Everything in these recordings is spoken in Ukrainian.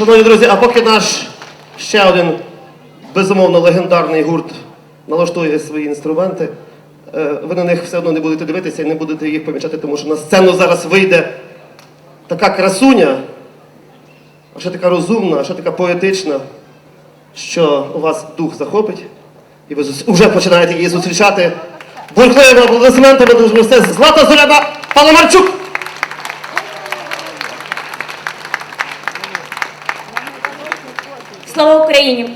Шановні друзі, а поки наш ще один безумовно легендарний гурт налаштує свої інструменти, е, ви на них все одно не будете дивитися і не будете їх помічати, тому що на сцену зараз вийде така красуня, а ще така розумна, а ще така поетична, що у вас дух захопить, і ви вже починаєте її зустрічати бурхливими аплодисментами. Дуже все Злата Зоряна Паламарчук! Слава Україні!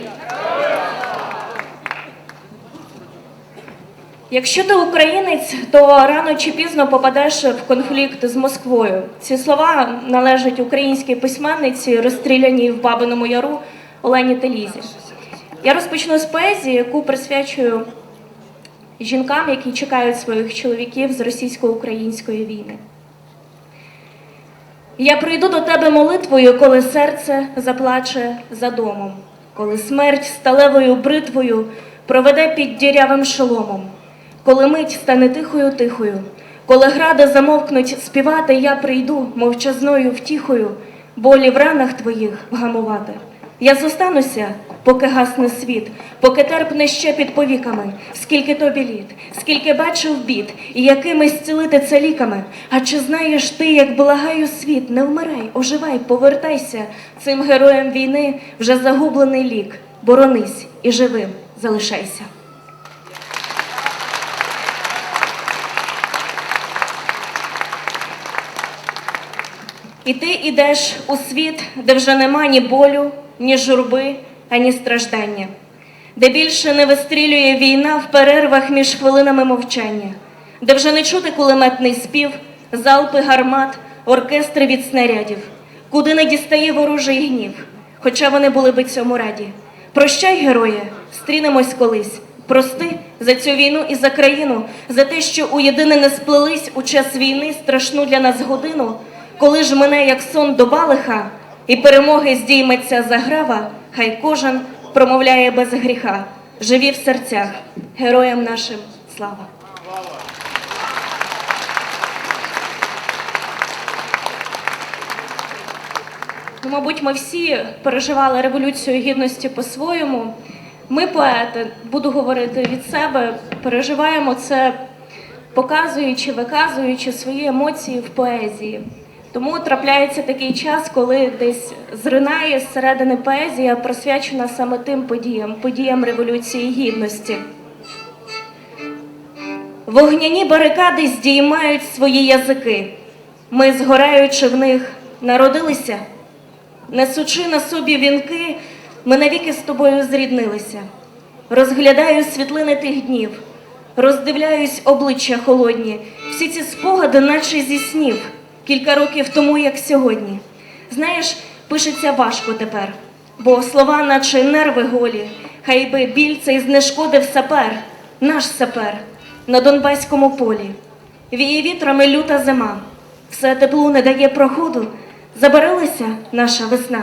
Якщо ти українець, то рано чи пізно попадеш в конфлікт з Москвою. Ці слова належать українській письменниці, розстріляній в Бабиному Яру Олені Телізі. Я розпочну з поезії, яку присвячую жінкам, які чекають своїх чоловіків з російсько-української війни. Я прийду до тебе молитвою, коли серце заплаче за домом, коли смерть сталевою бритвою проведе під дірявим шоломом, коли мить стане тихою тихою, коли гради замовкнуть співати, я прийду мовчазною втіхою, болі в ранах твоїх вгамувати. Я зостануся, поки гасне світ, поки терпне ще під повіками, скільки тобі літ, скільки бачив бід, і якими зцілити це ліками. А чи знаєш ти, як благаю світ, не вмирай, оживай, повертайся цим героям війни вже загублений лік, боронись і живим залишайся. І ти ідеш у світ, де вже нема ні болю, ні журби, ані страждання, де більше не вистрілює війна в перервах між хвилинами мовчання, де вже не чути кулеметний спів, залпи гармат, оркестри від снарядів, куди не дістає ворожий гнів, хоча вони були би цьому раді. Прощай, герої, стрінемось колись. Прости за цю війну і за країну, за те, що у єдине не сплелись у час війни страшну для нас годину, коли ж мене, як сон до балиха, і перемоги здійметься заграва, хай кожен промовляє без гріха, живі в серцях, героям нашим слава. Ну, мабуть, ми всі переживали революцію гідності по-своєму. Ми, поети, буду говорити від себе, переживаємо це, показуючи, виказуючи свої емоції в поезії. Тому трапляється такий час, коли десь зринає зсередини поезія, присвячена саме тим подіям, подіям Революції Гідності. Вогняні барикади здіймають свої язики. Ми, згораючи в них, народилися, несучи на собі вінки, ми навіки з тобою зріднилися. Розглядаю світлини тих днів, роздивляюсь обличчя холодні, всі ці спогади, наче зі снів, кілька років тому, як сьогодні. Знаєш, пишеться важко тепер, бо слова, наче нерви голі, хай би біль цей знешкодив сапер, наш сапер на Донбаському полі. Віє вітрами люта зима, все теплу не дає проходу. Забарилася наша весна,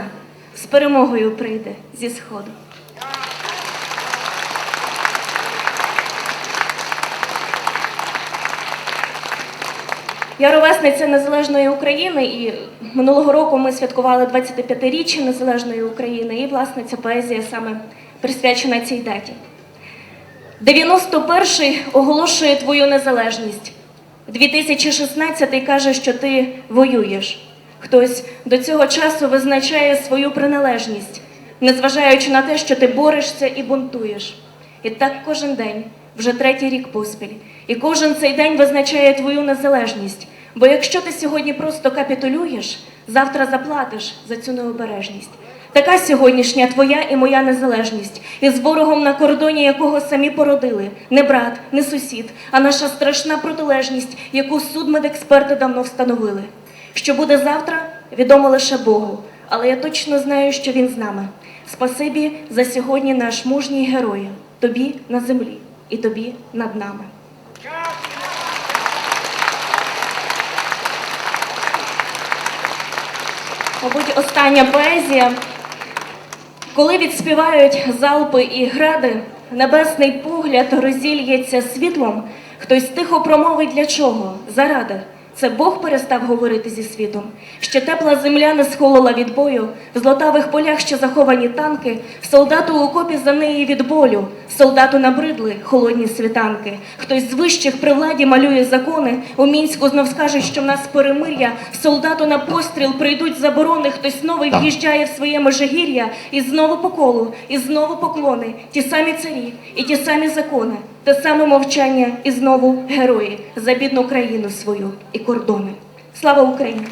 з перемогою прийде зі сходу. Я ровесниця Незалежної України, і минулого року ми святкували 25-річчя Незалежної України, і власне ця поезія саме присвячена цій даті. 91-й оголошує твою незалежність. 2016-й каже, що ти воюєш. Хтось до цього часу визначає свою приналежність, незважаючи на те, що ти борешся і бунтуєш. І так кожен день, вже третій рік поспіль. І кожен цей день визначає твою незалежність. Бо якщо ти сьогодні просто капітулюєш, завтра заплатиш за цю необережність. Така сьогоднішня твоя і моя незалежність, із ворогом на кордоні, якого самі породили, не брат, не сусід, а наша страшна протилежність, яку судмедексперти давно встановили. Що буде завтра, відомо лише Богу, але я точно знаю, що він з нами. Спасибі за сьогодні наш мужній герой, тобі на землі і тобі над нами. Мабуть, остання поезія. Коли відспівають залпи і гради, небесний погляд розільється світлом, хтось тихо промовить для чого? Заради. Це Бог перестав говорити зі світом, що тепла земля не схолола від бою, в злотавих полях, що заховані танки, солдату у окопі за неї від болю, солдату набридли холодні світанки. Хтось з вищих при владі малює закони. У мінську знов скажуть, що в нас перемир'я. Солдату на постріл прийдуть заборони. Хтось новий в'їжджає в своє межигір'я, і знову по колу, і знову поклони. Ті самі царі, і ті самі закони, те саме мовчання, і знову герої за бідну країну свою і кордони. Слава Україні!